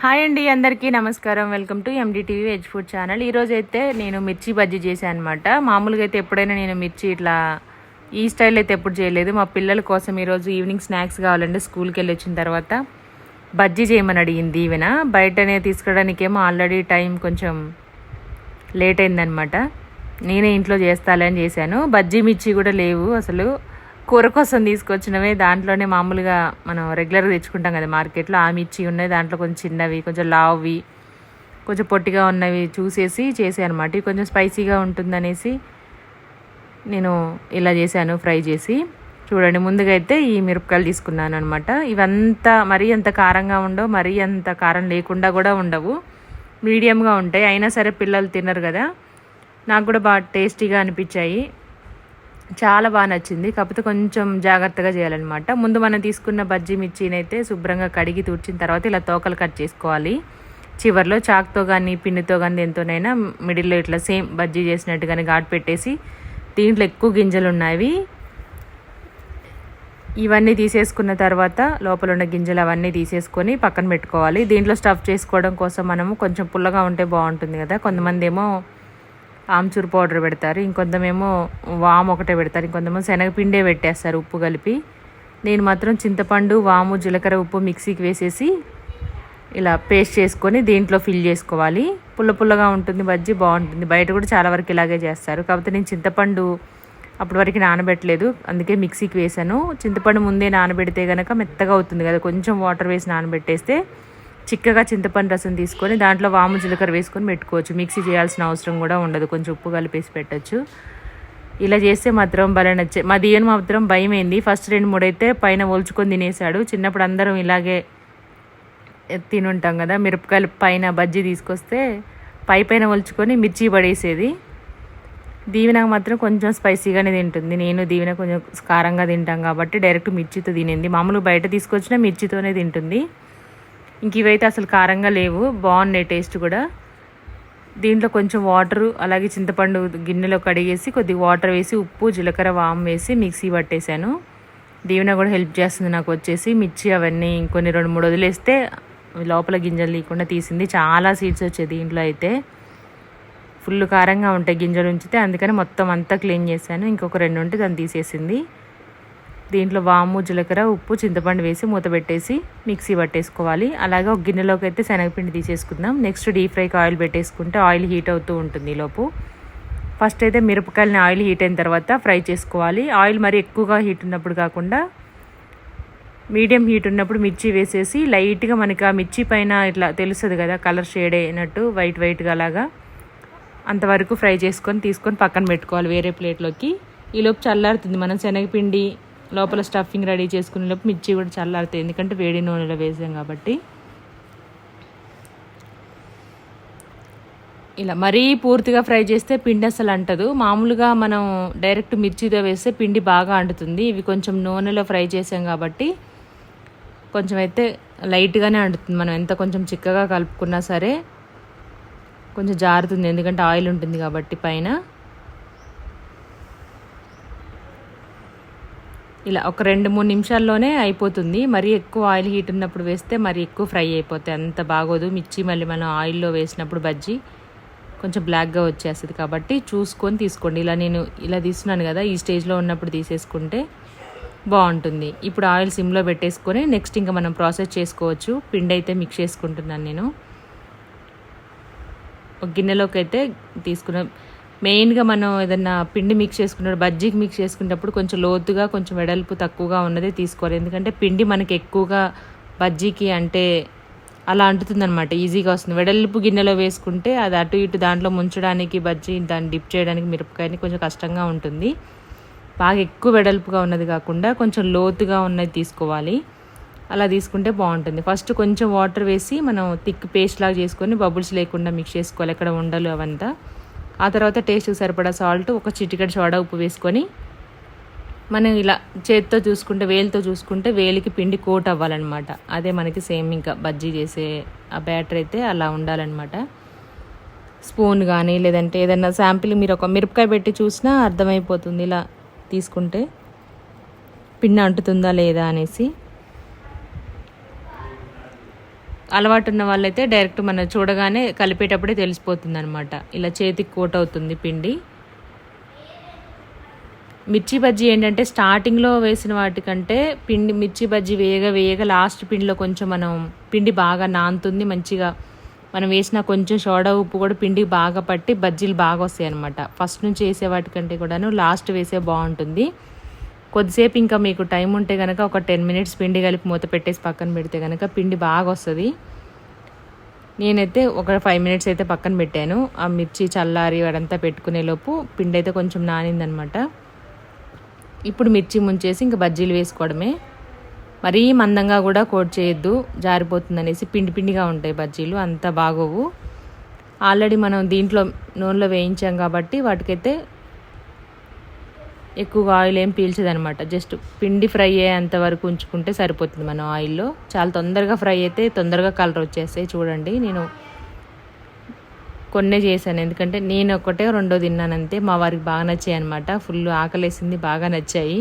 Hi అండి అందరికీ నమస్కారం. Welcome to NDTV veg food channel. ఈరోజు అయితే నేను మిర్చి బజ్జీ చేశాను అనమాట మామూలుగా అయితే ఎప్పుడైనా నేను మిర్చి ఇట్లా ఈ స్టైల్ అయితే ఎప్పుడు చేయలేదు. మా పిల్లల కోసం ఈరోజు ఈవినింగ్ స్నాక్స్ కావాలండి స్కూల్కి వెళ్ళి వచ్చిన తర్వాత బజ్జీ చేయమని అడిగింది ఈవెన. బయటనే తీసుకోవడానికేమో ఆల్రెడీ టైం కొంచెం లేట్ అయిందనమాట నేనే ఇంట్లో చేస్తాలని చేశాను. బజ్జీ మిర్చి కూడా లేవు అసలు. కూర కోసం తీసుకొచ్చినవే. దాంట్లోనే మామూలుగా మనం రెగ్యులర్గా తెచ్చుకుంటాం కదా మార్కెట్లో. ఆ మిర్చి ఉన్నాయి దాంట్లో కొంచెం చిన్నవి కొంచెం లావ్వి కొంచెం పొట్టిగా ఉన్నవి చూసేసి చేసాను అనమాట ఇవి కొంచెం స్పైసీగా ఉంటుందనేసి నేను ఇలా చేశాను ఫ్రై చేసి. చూడండి ముందుగా అయితే ఈ మిరపకాయలు తీసుకున్నాను అనమాట ఇవంతా మరీ అంత కారంగా ఉండవు మరీ అంత కారం లేకుండా కూడా ఉండవు. మీడియంగా ఉంటాయి. అయినా సరే పిల్లలు తినరు కదా. నాకు కూడా బాగా టేస్టీగా అనిపించాయి. చాలా బాగా నచ్చింది. కాకపోతే కొంచెం జాగ్రత్తగా చేయాలన్నమాట. ముందు మనం తీసుకున్న బజ్జీ మిర్చిని అయితే శుభ్రంగా కడిగి తుడిచిన తర్వాత ఇలా తోకలు కట్ చేసుకోవాలి. చివర్లో చాక్తో కానీ పిన్నితో కానీ దేంతోనైనా మిడిల్లో ఇట్లా సేమ్ బజ్జీ చేసినట్టుగానే ఘాటు పెట్టేసి దీంట్లో ఎక్కువ గింజలు ఉన్నాయి ఇవన్నీ తీసేసుకున్న తర్వాత లోపల ఉన్న గింజలు అవన్నీ తీసేసుకొని పక్కన పెట్టుకోవాలి. దీంట్లో స్టఫ్ చేసుకోవడం కోసం మనము కొంచెం పుల్లగా ఉంటే బాగుంటుంది కదా. కొంతమంది ఏమో ఆమ్చూర్ పౌడర్ పెడతారు. ఇంకొంతమేమో వాము ఒకటే పెడతారు. ఇంకొంతమేమో శనగపిండే పెట్టేస్తారు ఉప్పు కలిపి. నేను మాత్రం చింతపండు వాము జీలకర్ర ఉప్పు మిక్సీకి వేసేసి ఇలా పేస్ట్ చేసుకొని దీంట్లో ఫిల్ చేసుకోవాలి. పుల్ల పుల్లగా ఉంటుంది బజ్జి బాగుంటుంది. బయట కూడా చాలా వరకు ఇలాగే చేస్తారు. కాకపోతే నేను చింతపండు అప్పటి వరకు నానబెట్టలేదు. అందుకే మిక్సీకి వేసాను. చింతపండు ముందే నానబెడితే కనుక మెత్తగా అవుతుంది కదా. కొంచెం వాటర్ వేసి నానబెట్టేస్తే చిక్కగా చింతపండు రసం తీసుకొని దాంట్లో వాము జీలకర్ర వేసుకొని పెట్టుకోవచ్చు. మిక్సీ చేయాల్సిన అవసరం కూడా ఉండదు. కొంచెం ఉప్పు కలిపేసి పెట్టచ్చు. ఇలా చేస్తే మాత్రం భలే నచ్చే మా దియను మాత్రం భయం అయింది ఫస్ట్ రెండు మూడు అయితే పైన ఒల్చుకొని తినేసాడు చిన్నప్పుడు అందరం ఇలాగే తినుంటాం కదా. మిరపకాయలు పైన బజ్జీ తీసుకొస్తే పై పైన ఒలుచుకొని మిర్చి పడేసేది. దీవెన మాత్రం కొంచెం స్పైసీగానే తింటుంది. నేను దీవెన కొంచెం కారంగా తింటాం కాబట్టి డైరెక్ట్ మిర్చితో తినేది. మామూలు బయట తీసుకొచ్చిన మిర్చితోనే తింటుంది. ఇంక ఇవైతే అసలు కారంగా లేవు. బాగున్నాయి టేస్ట్ కూడా. దీంట్లో కొంచెం వాటరు అలాగే చింతపండు గిన్నెలో కడిగేసి కొద్దిగా వాటర్ వేసి ఉప్పు జీలకర్ర వామ్ వేసి మిక్సీ పట్టేశాను. దీవెన కూడా హెల్ప్ చేస్తుంది నాకు వచ్చేసి. మిర్చి అవన్నీ ఇంకొన్ని రెండు మూడు వదిలేస్తే లోపల గింజలు లేకుండా తీసింది. చాలా సీడ్స్ వచ్చాయి దీంట్లో అయితే. ఫుల్ కారంగా ఉంటాయి గింజలు ఉంచితే. అందుకని మొత్తం అంతా క్లీన్ చేశాను. ఇంకొక రెండు ఉంటే దాన్ని తీసేసింది. దీంట్లో వాము జీలకర్ర ఉప్పు చింతపండు వేసి మూత పెట్టేసి మిక్సీ పట్టేసుకోవాలి. అలాగే ఒక గిన్నెలోకి అయితే శనగపిండి తీసేసుకుందాం. నెక్స్ట్ డీప్ ఫ్రైకి ఆయిల్ పెట్టేసుకుంటే ఆయిల్ హీట్ అవుతూ ఉంటుంది లోపు. ఫస్ట్ అయితే మిరపకాయలని ఆయిల్ హీట్ అయిన తర్వాత ఫ్రై చేసుకోవాలి. ఆయిల్ మరి ఎక్కువగా హీట్ ఉన్నప్పుడు కాకుండా మీడియం హీట్ ఉన్నప్పుడు మిర్చి వేసేసి లైట్గా మనకి ఆ మిర్చి పైన ఇట్లా తెలుస్తుంది కదా కలర్ షేడ్ అయినట్టు వైట్ వైట్గా అలాగా అంతవరకు ఫ్రై చేసుకొని తీసుకొని పక్కన పెట్టుకోవాలి వేరే ప్లేట్లోకి. ఈలోపు చల్లారుతుంది. మనం శనగపిండి లోపల స్టఫింగ్ రెడీ చేసుకునే లోపు మిర్చి కూడా చల్లారుతాయి ఎందుకంటే వేడి నూనెలో వేసాం కాబట్టి. ఇలా మరీ పూర్తిగా ఫ్రై చేస్తే పిండి అసలు అంటదు. మామూలుగా మనం డైరెక్ట్ మిర్చితో వేస్తే పిండి బాగా అంటుతుంది. ఇవి కొంచెం నూనెలో ఫ్రై చేసాం కాబట్టి కొంచెం అయితే లైట్గానే అంటుతుంది. మనం ఎంత కొంచెం చిక్కగా కలుపుకున్నా సరే కొంచెం జారుతుంది ఎందుకంటే ఆయిల్ ఉంటుంది కాబట్టి పైన. ఇలా ఒక రెండు మూడు నిమిషాల్లోనే అయిపోతుంది. మరీ ఎక్కువ ఆయిల్ హీట్ ఉన్నప్పుడు వేస్తే మరీ ఎక్కువ ఫ్రై అయిపోతాయి. అంత బాగోదు. మిర్చి మళ్ళీ మనం ఆయిల్లో వేసినప్పుడు బజ్జీ కొంచెం బ్లాక్గా వచ్చేస్తుంది కాబట్టి చూసుకొని తీసుకోండి. ఇలా నేను ఇలా తీస్తున్నాను కదా ఈ స్టేజ్లో ఉన్నప్పుడు తీసేసుకుంటే బాగుంటుంది. ఇప్పుడు ఆయిల్ సిమ్లో పెట్టేసుకొని నెక్స్ట్ ఇంకా మనం ప్రాసెస్ చేసుకోవచ్చు. పిండి అయితే మిక్స్ చేసుకుంటున్నాను నేను. ఒక గిన్నెలోకి అయితే తీసుకున్న మెయిన్గా మనం ఏదన్నా పిండి మిక్స్ చేసుకున్నప్పుడు బజ్జీకి మిక్స్ చేసుకునేటప్పుడు కొంచెం లోతుగా కొంచెం వెడల్పు తక్కువగా ఉన్నదే తీసుకోవాలి. ఎందుకంటే పిండి మనకి ఎక్కువగా బజ్జీకి అంటే అలా అంటుతుందన్నమాట. ఈజీగా వస్తుంది. వెడల్పు గిన్నెలో వేసుకుంటే అది అటు ఇటు దాంట్లో ముంచడానికి బజ్జీ దాన్ని డిప్ చేయడానికి మిరపకాయని కొంచెం కష్టంగా ఉంటుంది. బాగా ఎక్కువ వెడల్పుగా ఉన్నది కాకుండా కొంచెం లోతుగా ఉన్నది తీసుకోవాలి. అలా తీసుకుంటే బాగుంటుంది. ఫస్ట్ కొంచెం వాటర్ వేసి మనం థిక్ పేస్ట్ లాగా చేసుకొని బబుల్స్ లేకుండా మిక్స్ చేసుకోవాలి. ఎక్కడ ఉండలు అవంతా. ఆ తర్వాత టేస్ట్ సరిపడా సాల్ట్ ఒక చిటికెడు సోడా ఉప్పు వేసుకొని మనం ఇలా చేతితో చూసుకుంటే వేలితో చూసుకుంటే వేలికి పిండి కోట్ అవ్వాలన్నమాట. అదే మనకి సేమ్ ఇంకా బజ్జీ చేసే ఆ బ్యాటర్ అయితే అలా ఉండాలన్నమాట. స్పూన్ కానీ లేదంటే ఏదైనా శాంపిల్ మీరు ఒక మిరపకాయ పెట్టి చూసినా అర్థమైపోతుంది ఇలా తీసుకుంటే. పిండి అంటుతుందా లేదా అనేసి. అలవాటు ఉన్న వాళ్ళైతే డైరెక్ట్ మనం చూడగానే కలిపేటప్పుడే తెలిసిపోతుంది అనమాట ఇలా చేతికి కోట్ అవుతుంది పిండి. మిర్చి బజ్జీ ఏంటంటే స్టార్టింగ్లో వేసిన వాటికంటే పిండి మిర్చి బజ్జీ వేయగా వేయగా లాస్ట్ పిండిలో కొంచెం మనం పిండి బాగా నానుతుంది మంచిగా మనం వేసిన కొంచెం సోడా ఉప్పు కూడా పిండి బాగా పట్టి బజ్జీలు బాగా వస్తాయి అనమాట ఫస్ట్ నుంచి వేసే వాటికంటే కూడాను లాస్ట్ వేసే బాగుంటుంది. కొద్దిసేపు ఇంకా మీకు టైం ఉంటే కనుక ఒక టెన్ మినిట్స్ పిండి కలిపి మూత పెట్టేసి పక్కన పెడితే కనుక పిండి బాగా వస్తుంది. నేనైతే ఒక ఫైవ్ మినిట్స్ అయితే పక్కన పెట్టాను. ఆ మిర్చి చల్లారి అదంతా పెట్టుకునే లోపు పిండి అయితే కొంచెం నానిందనమాట. ఇప్పుడు మిర్చి ముంచేసి ఇంకా బజ్జీలు వేసుకోవడమే. మరీ మందంగా కూడా కోట్ చేయొద్దు జారిపోతుంది అనేసి పిండి పిండిగా ఉంటాయి బజ్జీలు అంత బాగోవు. ఆల్రెడీ మనం దీంట్లో నూనెలో వేయించాం కాబట్టి వాటికైతే ఎక్కువగా ఆయిల్ ఏం పీల్చదనమాట జస్ట్ పిండి ఫ్రై అయ్యేంత వరకు ఉంచుకుంటే సరిపోతుంది మనం ఆయిల్లో. చాలా తొందరగా ఫ్రై అయితే తొందరగా కలర్ వచ్చేస్తాయి చూడండి. నేను కొన్నే చేశాను. ఎందుకంటే నేను ఒకటే రెండో తిన్నానంతే మా వారికి బాగా నచ్చాయి అనమాట ఫుల్ ఆకలేసింది బాగా నచ్చాయి.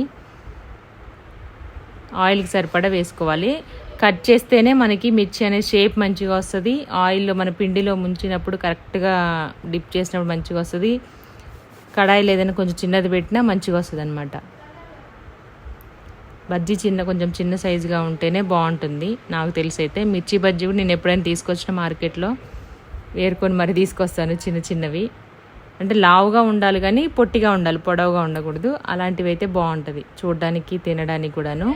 ఆయిల్కి సరిపడా వేసుకోవాలి. కట్ చేస్తేనే మనకి మిర్చి అనే షేప్ మంచిగా వస్తుంది. ఆయిల్లో మన పిండిలో ముంచినప్పుడు కరెక్ట్గా డిప్ చేసినప్పుడు మంచిగా వస్తుంది. కడాయిలు ఏదైనా కొంచెం చిన్నది పెట్టినా మంచిగా వస్తుంది అనమాట బజ్జీ చిన్న కొంచెం చిన్న సైజుగా ఉంటేనే బాగుంటుంది. నాకు తెలిసి అయితే మిర్చి బజ్జీ కూడా నేను ఎప్పుడైనా తీసుకొచ్చిన మార్కెట్లో వేరుకొని మరి తీసుకొస్తాను చిన్న చిన్నవి. అంటే లావుగా ఉండాలి కానీ పొట్టిగా ఉండాలి పొడవుగా ఉండకూడదు. అలాంటివి అయితే బాగుంటుంది చూడడానికి తినడానికి కూడాను.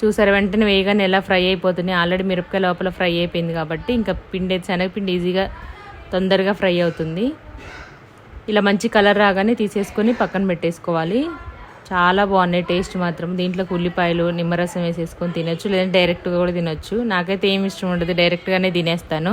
చూసారు వెంటనే వేయగానే ఎలా ఫ్రై అయిపోతున్నాయి. ఆల్రెడీ మిరపకాయ లోపల ఫ్రై అయిపోయింది కాబట్టి ఇంకా పిండి శనగపిండి ఈజీగా తొందరగా ఫ్రై అవుతుంది. ఇలా మంచి కలర్ రాగానే తీసేసుకొని పక్కన పెట్టేసుకోవాలి. చాలా బాగున్నాయి టేస్ట్ మాత్రం. దీంట్లోకి ఉల్లిపాయలు నిమ్మరసం వేసేసుకొని తినొచ్చు. లేదంటే డైరెక్ట్గా కూడా తినొచ్చు. నాకైతే ఏమి ఇష్టం ఉండదు. డైరెక్ట్గానే తినేస్తాను.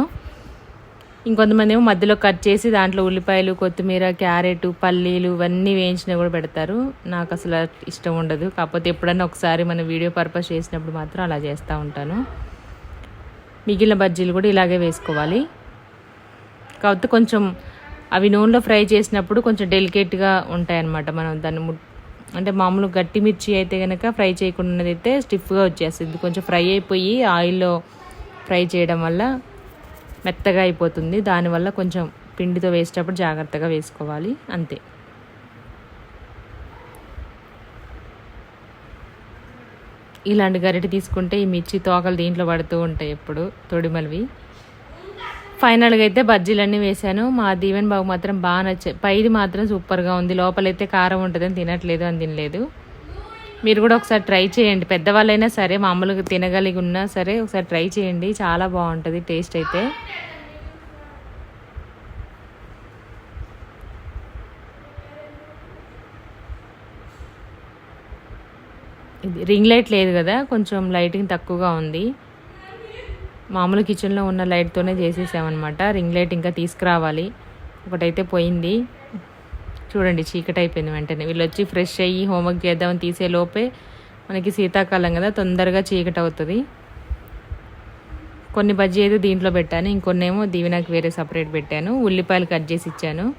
ఇంకొంతమంది ఏమో మధ్యలో కట్ చేసి దాంట్లో ఉల్లిపాయలు కొత్తిమీర క్యారెట్ పల్లీలు ఇవన్నీ వేయించినవి కూడా పెడతారు. నాకు అసలు ఇష్టం ఉండదు. కాకపోతే ఎప్పుడన్నా ఒకసారి మన వీడియో పర్పస్ చేసినప్పుడు మాత్రం అలా చేస్తూ ఉంటాను. మిగిలిన బజ్జీలు కూడా ఇలాగే వేసుకోవాలి. కాకపోతే కొంచెం అవి నూనెలో ఫ్రై చేసినప్పుడు కొంచెం డెలికేట్గా ఉంటాయన్నమాట. మనం దాన్ని ము అంటే మామూలు గట్టి మిర్చి అయితే కనుక ఫ్రై చేయకుండా అయితే స్టిఫ్గా వచ్చేస్తుంది. కొంచెం ఫ్రై అయిపోయి ఆయిల్లో ఫ్రై చేయడం వల్ల మెత్తగా అయిపోతుంది. దానివల్ల కొంచెం పిండితో వేసేటప్పుడు జాగ్రత్తగా వేసుకోవాలి. అంతే. ఇలాంటి గరిటె తీసుకుంటే ఈ మిర్చి తోకలు దీంట్లో పడుతూ ఉంటాయి ఎప్పుడు తొడిమలివి. ఫైనల్గా అయితే బజ్జీలన్నీ వేశాను. మా దీవెన్ బాబు మాత్రం బాగా నచ్చాయి పైది మాత్రం సూపర్గా ఉంది. లోపలైతే కారం ఉంటుందని తినట్లేదు అని తినలేదు. మీరు కూడా ఒకసారి ట్రై చేయండి. పెద్దవాళ్ళైనా సరే మామూలుగా తినగలిగి ఉన్నా సరే ఒకసారి ట్రై చేయండి. చాలా బాగుంటుంది టేస్ట్ అయితే. ఇది రింగ్ లైట్ లేదు కదా కొంచెం లైటింగ్ తక్కువగా ఉంది. మామూలు కిచెన్లో ఉన్న లైట్తోనే చేసేసామన్నమాట. రింగ్ లైట్ ఇంకా తీసుకురావాలి. ఒకటైతే పోయింది. చూడండి చీకటి అయిపోయింది వెంటనే. వీళ్ళు వచ్చి ఫ్రెష్ అయ్యి హోంవర్క్ చేద్దామని తీసే లోపే మనకి శీతాకాలం కదా తొందరగా చీకటి అవుతుంది. కొన్ని బజ్జీ అయితే దీంట్లో పెట్టాను. ఇంకొన్ని ఏమో దీవెనకి వేరే సపరేట్ పెట్టాను. ఉల్లిపాయలు కట్ చేసి ఇచ్చాను.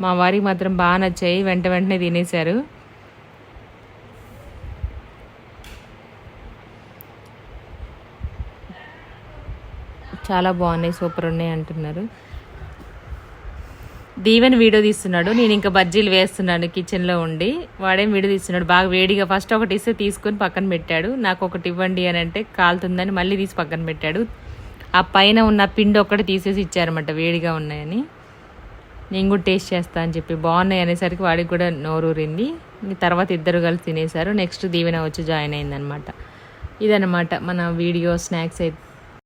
మా వారికి మాత్రం బాగా నచ్చాయి. వెంట వెంటనే తినేశారు. చాలా బాగున్నాయి సూపర్ ఉన్నాయి అంటున్నారు. దీవెన్ వీడియో తీస్తున్నాడు నేను ఇంకా బజ్జీలు వేస్తున్నాను కిచెన్లో ఉండి. వాడేం వీడియో తీస్తున్నాడు బాగా వేడిగా ఫస్ట్ ఒకటి ఇస్తే తీసుకొని పక్కన పెట్టాడు. నాకు ఒకటి ఇవ్వండి అని అంటే కాలుతుందని మళ్ళీ తీసి పక్కన పెట్టాడు. ఆ పైన ఉన్న పిండి ఒక్కటి తీసేసి ఇచ్చారన్నమాట వేడిగా ఉన్నాయని. నేను కూడా టేస్ట్ చేస్తా అని చెప్పి బాగున్నాయి అనేసరికి వాడికి కూడా నోరూరింది. తర్వాత ఇద్దరు కలిసి తినేశారు. నెక్స్ట్ దీవెన వచ్చి జాయిన్ అయిందనమాట ఇదనమాట మన వీడియో స్నాక్స్ అయితే.